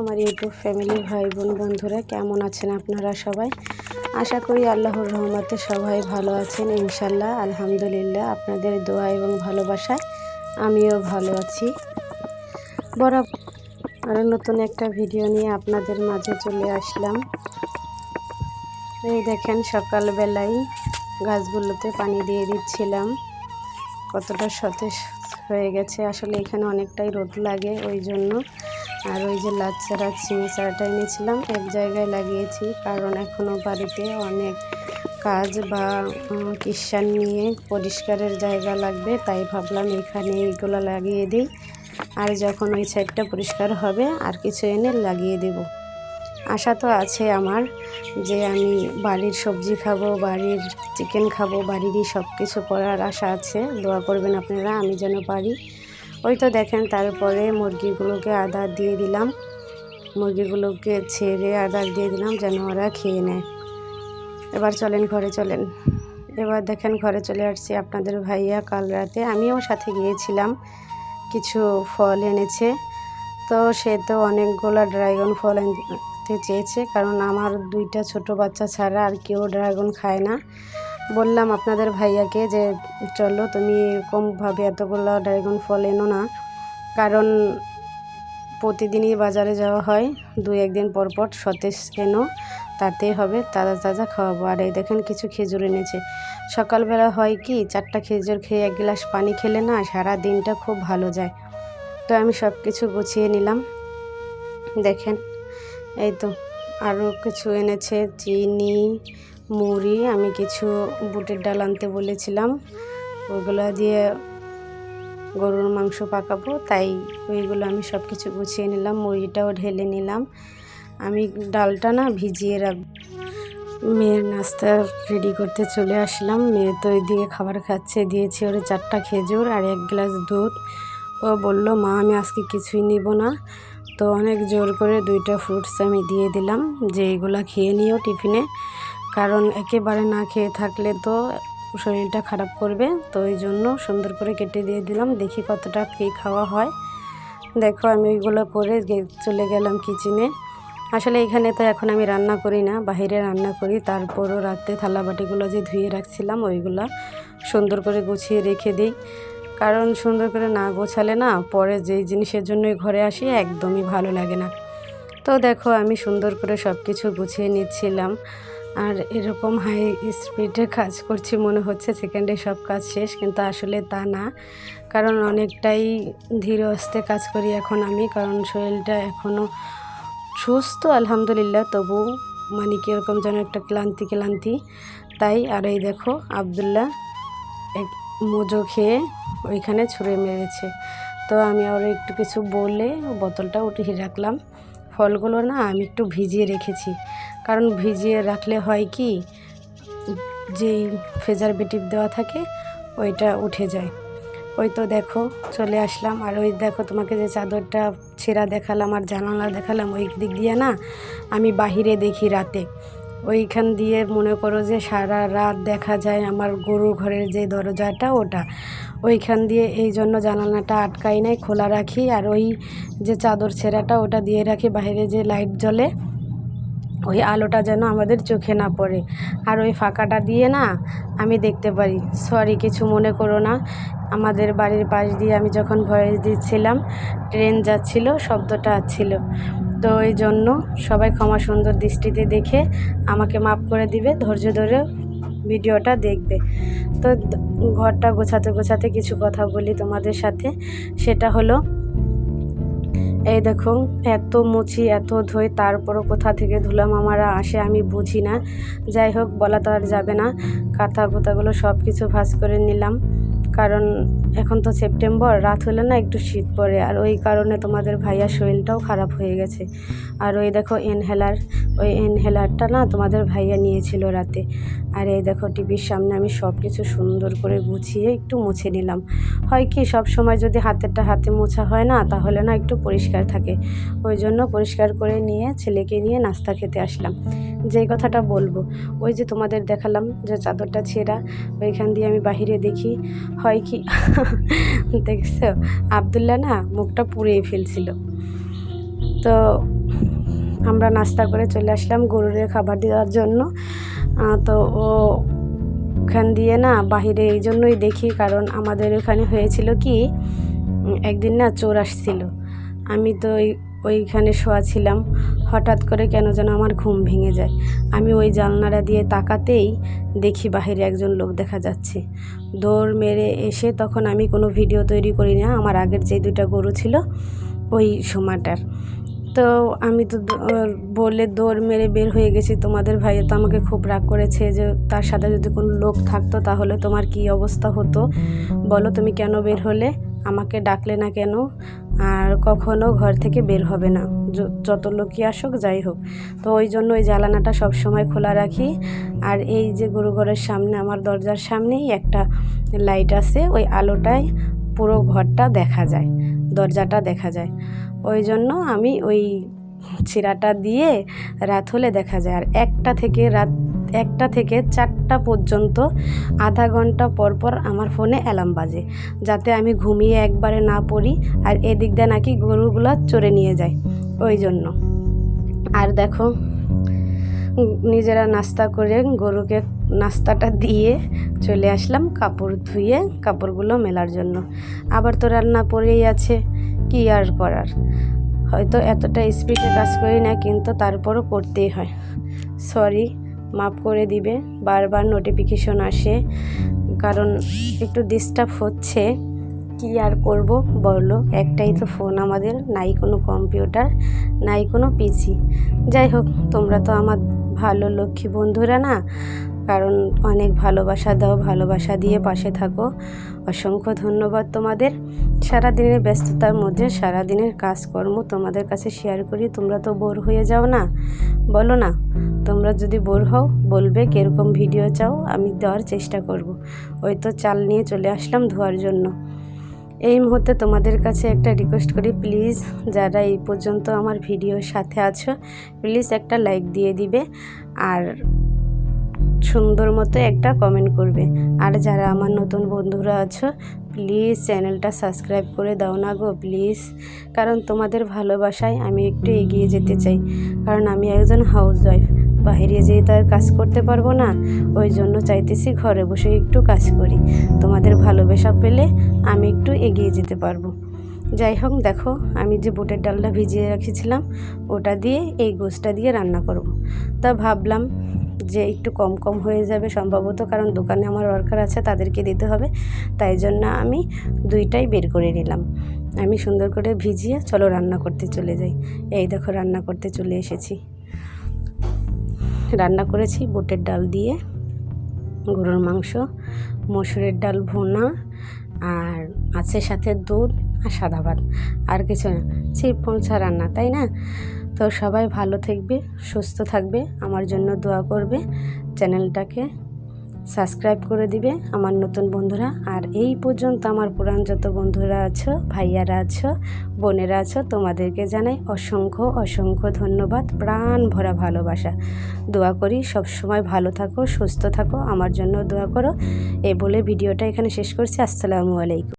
আমার YouTube family ভাই বোন বন্ধুরা, কেমন আছেন আপনারা সবাই? আশা করি আল্লাহর রহমতে সবাই ভালো আছেন ইনশাল্লাহ আলহামদুলিল্লাহ, আপনাদের দোয়া এবং ভালোবাসায় আমিও ভালো আছি। আরও নতুন একটা ভিডিও নিয়ে আপনাদের মাঝে চলে আসলাম। এই দেখেন, সকালবেলায় গাছগুলোতে পানি দিয়ে দিচ্ছিলাম। কতটা সতেজ হয়ে গেছে। আসলে এখানে অনেকটাই রোদ লাগে ওই জন্য। আর ওই যে লাচ্চারা চিনি চারাটা এনেছিলাম, এক জায়গায় লাগিয়েছি, কারণ এখনও বাড়িতে অনেক কাজ বা কিষান নিয়ে পরিষ্কারের জায়গা লাগবে, তাই ভাবলাম এখানে এইগুলো লাগিয়ে দিই। আর যখন ওই সাইডটা পরিষ্কার হবে, আর কিছু এনে লাগিয়ে দেব। আশা তো আছে আমার যে আমি বাড়ির সবজি খাব, বাড়ির চিকেন খাব, বাড়িরই সব কিছু করার আশা আছে। দোয়া করবেন আপনারা, আমি যেন পারি। ওই তো দেখেন, তারপরে মুরগিগুলোকে আদার দিয়ে দিলাম। মুরগিগুলোকে ছেড়ে আদার দিয়ে দিলাম যেন ওরা খেয়ে নেয়। এবার চলেন, ঘরে চলেন। এবার দেখেন, ঘরে চলে আসছি আপনাদের ভাইয়া কাল রাতে। আমিও সাথে গিয়েছিলাম। কিছু ফল এনেছে। তো সে তো অনেকগুলো ড্রাগন ফল খেতে চেয়েছে, কারণ আমার দুইটা ছোট বাচ্চা ছাড়া আর কেউ ড্রাগন খায় না। বললাম, আপনাদের ভাইয়াকে যে, চলো, তুমি এরকমভাবে এতগুলো ড্রাগন ফল এনো না। কারণ প্রতিদিনই বাজারে যাওয়া হয়, দুই একদিন পর পর সতেজ এনো তাতেই হবে, তাজা তাজা খাওয়াবো। আর এই দেখেন, কিছু খেজুর এনেছে। সকালবেলা হয় কি, চারটা খেজুর খেয়ে এক গ্লাস পানি খেলে না, সারা দিনটা খুব ভালো যায়। তো আমি সব কিছু গুছিয়ে নিলাম। দেখেন এই তো আরও কিছু এনেছে, চিনি, মুড়ি, আমি কিছু বুটের ডাল আনতে বলেছিলাম। ওইগুলো দিয়ে গরুর মাংস পাকাবো, তাই ওইগুলো আমি সব কিছু গুছিয়ে নিলাম, মুড়িটাও ঢেলে নিলাম। আমি ডালটা না ভিজিয়ে রাখ, মেয়ের নাস্তা রেডি করতে চলে আসলাম। মেয়ে তো ওইদিকে খাবার খাচ্ছে, দিয়েছি ওর চারটা খেজুর আর এক গ্লাস দুধ। ও বলল, মা, আমি আজকে কিছুই নিব না। তো অনেক জোর করে দুইটা ফ্রুটস আমি দিয়ে দিলাম, যে এগুলো খেয়ে নিও টিফিনে। কারণ একেবারে না খেয়ে থাকলে তো শরীরটা খারাপ করবে, তো ওই জন্য সুন্দর করে কেটে দিয়ে দিলাম, দেখি কতটা কী খাওয়া হয়। দেখো আমি ওইগুলো করে চলে গেলাম কিচেনে আসলে এখানে তো এখন আমি রান্না করি না, বাহিরে রান্না করি, তারপরও রাতে থালা বাটিগুলো যে ধুয়ে রাখছিলাম, ওইগুলো সুন্দর করে গুছিয়ে রেখে দিই। কারণ সুন্দর করে না গোছালে না পরে যেই জিনিসের জন্যই ঘরে আসি একদমই ভালো লাগে না। তো দেখো আমি সুন্দর করে সব কিছু গুছিয়ে নিচ্ছিলাম আর এরকম হাই স্পিডে কাজ করছি মনে হচ্ছে সেকেন্ডে সব কাজ শেষ, কিন্তু আসলে তা না। কারণ অনেকটাই ধীর আস্তে কাজ করি এখন আমি, কারণ শরীরটা এখনও সুস্থ, আলহামদুলিল্লাহ তবু মানে কীরকম যেন একটা ক্লান্তি ক্লান্তি। তাই আর এই দেখো আবদুল্লাহ এক মোজো খেয়ে ওইখানে ছুঁড়ে মেরেছে। তো আমি আরও একটু কিছু বলে বোতলটা উঠিয়ে রাখলাম। ফলগুলো না আমি একটু ভিজিয়ে রেখেছি। কারণ ভিজিয়ে রাখলে হয় কি যেই ফেজারবেটিভ দেওয়া থাকে, ওইটা উঠে যায়। ওই তো দেখো, চলে আসলাম। আর ওই দেখো তোমাকে যে চাদরটা ছেঁড়া দেখালাম আর জানালা দেখালাম, ওই দিক দিয়ে না আমি বাহিরে দেখি রাতে। ওইখান দিয়ে মনে করো যে সারা রাত দেখা যায় আমার গরু ঘরের যে দরজাটা, ওটা। ওইখান দিয়ে এই জন্য জানালাটা আটকাই নাই, খোলা রাখি। আর ওই যে চাদর ছেঁড়াটা, ওটা দিয়ে রাখি বাইরে যে লাইট জ্বলে। ওই আলোটা যেন আমাদের চোখে না পড়ে। আর ওই ফাঁকাটা দিয়ে না আমি দেখতে পারি। সরি কিছু মনে করো না। আমাদের বাড়ির পাশ দিয়ে আমি যখন ভয়েস দিচ্ছিলাম, ট্রেন যাচ্ছিল, শব্দটা আসছিল। তো এই জন্য সবাই ক্ষমা সুন্দর দৃষ্টিতে দেখে আমাকে মাফ করে দিবে, ধৈর্য ধরে ভিডিওটা দেখবে। তো ঘরটা গোছাতে গোছাতে কিছু কথা বলি তোমাদের সাথে। সেটা হলো, এই দেখো, এত মুছি, এত ধুই, তারপরও কোথা থেকে ধুলাম আমারা আসে আমি বুঝি না। যাই হোক, বলা তো আর যাবে না। কাঁথা কোথাগুলো সব কিছু ভাজ করে নিলাম। কারণ এখন তো সেপ্টেম্বর, রাত হলে না একটু শীত পড়ে। আর ওই কারণে তোমাদের ভাইয়ার শরীরটাও খারাপ হয়ে গেছে। আর ওই দেখো এনহেলার ওই এনহেলারটা না তোমাদের ভাইয়া নিয়েছিল রাতে। আর এই দেখো টিভির সামনে আমি সব কিছু সুন্দর করে গুছিয়ে একটু মুছে নিলাম। হয় কি, সব সময় যদি হাতেরটা হাতে মোছা হয় না, তাহলে না একটু পরিষ্কার থাকে। ওই জন্য পরিষ্কার করে নিয়ে ছেলেকে নিয়ে নাস্তা খেতে আসলাম। যেই কথাটা বলব, ওই যে তোমাদের দেখালাম যে চাদরটা ছেঁড়া, ওইখান দিয়ে আমি বাহিরে দেখি। হয় কি দেখছ? আবদুল্লাহ না মুখটা পুড়িয়ে ফেলছিল। তো আমরা নাস্তা করে চলে আসলাম গরুরে খাবার দেওয়ার জন্য। তো ও ওখান দিয়ে না বাহিরে এই জন্যই দেখি, কারণ আমাদের ওখানে হয়েছিল কি একদিন না চোর আসছিল। আমি তো ওই, ওইখানে শোয়া ছিলাম। হঠাৎ করে কেন যেন আমার ঘুম ভেঙে যায়। আমি ওই জানলাটা দিয়ে তাকাতেই দেখি বাহিরে একজন লোক দেখা যাচ্ছে। দৌড় মেরে এসে তখন আমি কোনো ভিডিও তৈরি করি না আমার আগের যে দুইটা গরু ছিল, ওই সময়টার তো আমি তো বলে দৌড় মেরে বের হয়ে গেছি, তোমাদের ভাইয়া তো আমাকে খুব রাগ করেছে যে তার সাথে যদি কোনো লোক থাকতো তাহলে তোমার কি অবস্থা হতো? বলো, তুমি কেন বের হলে? আমাকে ডাকলে না কেন? আর কখনো ঘর থেকে বের হবে না। যত লোকই আসুক, যাই হোক। তো ওই জন্য ওই জ্বালানাটা সব সময় খোলা রাখি। আর এই যে গরু ঘরের সামনে, আমার দরজার সামনেই একটা লাইট আছে, ওই আলোটায় পুরো ঘরটা দেখা যায়, দরজাটা দেখা যায়। ওই জন্য আমি ওই চিরাটা দিয়ে রাত হলে দেখা যায়। আর একটা থেকে রাত একটা থেকে চারটা পর্যন্ত আধা ঘণ্টা পর পর আমার ফোনে অ্যালার্ম বাজে, যাতে আমি ঘুমিয়ে একবারে না পড়ি আর এদিক দিয়ে নাকি গরুগুলো চড়ে নিয়ে যায়, ওই জন্য। আর দেখো, নিজেরা নাস্তা করে গরুকে নাস্তাটা দিয়ে চলে আসলাম কাপড় ধুয়ে কাপড়গুলো মেলার জন্য। আবার তো রান্না পড়েই আছে, কি আর করার? হয়তো এতটা স্পিডে কাজ করি না, কিন্তু তারপরও করতেই হয়। সরি মাফ করে দিবে, বারবার নোটিফিকেশন আসে, কারণ একটু ডিস্টার্ব হচ্ছে। কি আর করব বলো? একটাই তো ফোন আমাদের, নাই কোনো কম্পিউটার নাই কোনো পিসি যাই হোক, তোমরা তো আমার ভালো লক্ষ্মী বন্ধুরা না? কারণ অনেক ভালোবাসা দাও, ভালোবাসা দিয়ে পাশে থাকো। অসংখ্য ধন্যবাদ তোমাদের। সারাদিনের ব্যস্ততার মধ্যে, সারাদিনের কাজকর্ম তোমাদের কাছে শেয়ার করি, তোমরা তো বোর হয়ে যাও না। বলো না, তোমরা যদি বোর হও, বলবে কীরকম ভিডিও চাও, আমি দেওয়ার চেষ্টা করব। ওই তো চাল নিয়ে চলে আসলাম ধোয়ার জন্য। এই মুহূর্তে তোমাদের কাছে একটা রিকোয়েস্ট করি প্লিজ যারা এই পর্যন্ত আমার ভিডিওর সাথে আছো প্লিজ একটা লাইক দিয়ে দিবে। আর সুন্দর মতো একটা কমেন্ট করবে। আর যারা আমার নতুন বন্ধুরা আছো প্লিজ চ্যানেলটা সাবস্ক্রাইব করে দাও না গো প্লিজ কারণ তোমাদের ভালোবাসায় আমি একটু এগিয়ে যেতে চাই। কারণ আমি একজন হাউস ওয়াইফ বাইরে যেয়ে তো আর কাজ করতে পারব না। ওই জন্য চাইতেছি ঘরে বসে একটু কাজ করি। তোমাদের ভালোবাসা পেলে আমি একটু এগিয়ে যেতে পারব। যাই হোক, দেখো, আমি যে বুটের ডালটা ভিজিয়ে রেখেছিলাম, ওটা দিয়ে, এই গোসটা দিয়ে রান্না করব। তা ভাবলাম যে একটু কম কম হয়ে যাবে সম্ভবত, কারণ দোকানে আমার ওয়ার্কার আছে, তাদেরকে দিতে হবে। তাই জন্য আমি দুইটাই বের করে নিলাম। আমি সুন্দর করে ভিজিয়ে চলো রান্না করতে চলে যাই। এই দেখো রান্না করতে চলে এসেছি। রান্না করেছি বুটের ডাল দিয়ে, গরুর মাংস, মসুরের ডাল ভুনা, আর আছে সাথে দুধ আর সাদা ভাত। আর কিছু না চিপমছা রান্না, তাই না? তো সবাই ভালো থাকবে, সুস্থ থাকবে, আমার জন্য দোয়া করবে। চ্যানেলটাকে সাবস্ক্রাইব করে দিবে আমার নতুন বন্ধুরা। আর এই পর্যন্ত আমার পুরান যত বন্ধুরা আছো, ভাইয়ারা আছো, বোনেরা আছো, তোমাদেরকে জানাই অসংখ্য অসংখ্য ধন্যবাদ, প্রাণ ভরা ভালোবাসা। দোয়া করি সব সময় ভালো থাকো, সুস্থ থাকো, আমার জন্য দোয়া করো। এ বলে ভিডিওটা এখানে শেষ করছি। আসসালামু আলাইকুম।